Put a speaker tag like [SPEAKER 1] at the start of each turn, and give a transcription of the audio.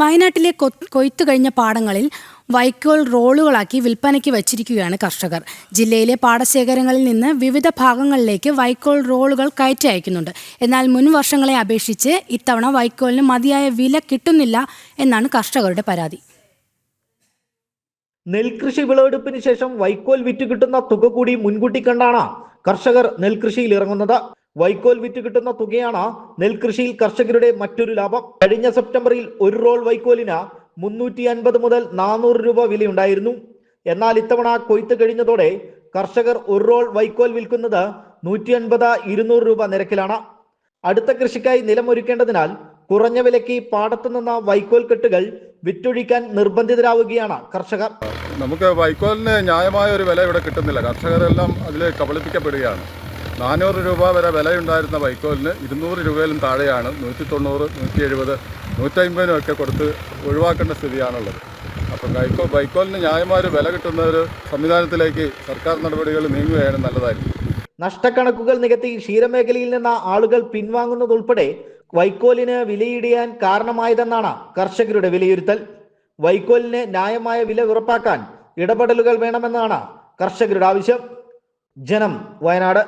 [SPEAKER 1] വയനാട്ടിലെ കൊയ്ത്തു കഴിഞ്ഞ പാടങ്ങളിൽ വൈക്കോൽ റോളുകളാക്കി വിൽപ്പനയ്ക്ക് വച്ചിരിക്കുകയാണ് കർഷകർ. ജില്ലയിലെ പാടശേഖരങ്ങളിൽ നിന്ന് വിവിധ ഭാഗങ്ങളിലേക്ക് വൈക്കോൽ റോളുകൾ കയറ്റി അയക്കുന്നുണ്ട്. എന്നാൽ മുൻ വർഷങ്ങളെ അപേക്ഷിച്ച് ഇത്തവണ വൈക്കോലിന് മതിയായ വില കിട്ടുന്നില്ല എന്നാണ് കർഷകരുടെ പരാതി.
[SPEAKER 2] നെൽകൃഷി വിളവെടുപ്പിന് ശേഷം വൈക്കോൽ വിറ്റ് കിട്ടുന്ന തുക കൂടി മുൻകൂട്ടി കണ്ടാണ് കർഷകർ നെൽകൃഷിയിൽ ഇറങ്ങുന്നത്. വൈക്കോൽ വിറ്റ് കിട്ടുന്ന തുകയാണ് നെൽകൃഷിയിൽ കർഷകരുടെ മറ്റൊരു ലാഭം. കഴിഞ്ഞ സെപ്റ്റംബറിൽ ഒരു റോൾ വൈക്കോലിന് മുന്നൂറ്റി അൻപത് മുതൽ നാനൂറ് രൂപ വിലയുണ്ടായിരുന്നു. എന്നാൽ ഇത്തവണ കൊയ്ത്ത് കഴിഞ്ഞതോടെ കർഷകർ ഒരു റോൾ വൈക്കോൽ വിൽക്കുന്നത് നൂറ്റി അൻപത് ഇരുന്നൂറ് രൂപ നിരക്കിലാണ്. അടുത്ത കൃഷിക്കായി നിലമൊരുക്കേണ്ടതിനാൽ കുറഞ്ഞ വിലയ്ക്ക് പാടത്തു നിന്ന വൈക്കോൽ കെട്ടുകൾ വിറ്റൊഴിക്കാൻ നിർബന്ധിതരാവുകയാണ് കർഷകർ.
[SPEAKER 3] നമുക്ക് വൈക്കോലിന് ന്യായമായ ഒരു വില ഇവിടെ കിട്ടുന്നില്ല. കർഷകരെല്ലാം അതിൽ കബളിപ്പിക്കപ്പെടുകയാണ്. നാനൂറ് രൂപ വരെ വിലയുണ്ടായിരുന്ന വൈക്കോലിന് ഇരുന്നൂറ് രൂപയിലും താഴെയാണ് നൂറ്റി തൊണ്ണൂറ് നൂറ്റി എഴുപത് നൂറ്റമ്പതിനും ഒക്കെ കൊടുത്ത് ഒഴിവാക്കേണ്ട സ്ഥിതിയാണുള്ളത്. അപ്പം വൈക്കോ വൈക്കോലിന് ന്യായമായ ഒരു വില കിട്ടുന്ന ഒരു സംവിധാനത്തിലേക്ക് സർക്കാർ നടപടികൾ നീങ്ങുകയാണ് നല്ലതായിരിക്കും.
[SPEAKER 2] നഷ്ടക്കണക്കുകൾ നികത്തി ക്ഷീരമേഖലയിൽ നിന്ന് ആളുകൾ പിൻവാങ്ങുന്നതുൾപ്പെടെ വൈക്കോലിന് വിലയിടിയാൻ കാരണമായതെന്നാണ് കർഷകരുടെ വിലയിരുത്തൽ. വൈക്കോലിന് ന്യായമായ വില ഉറപ്പാക്കാൻ ഇടപെടലുകൾ വേണമെന്നാണ് കർഷകരുടെ ആവശ്യം. ജനം വയനാട്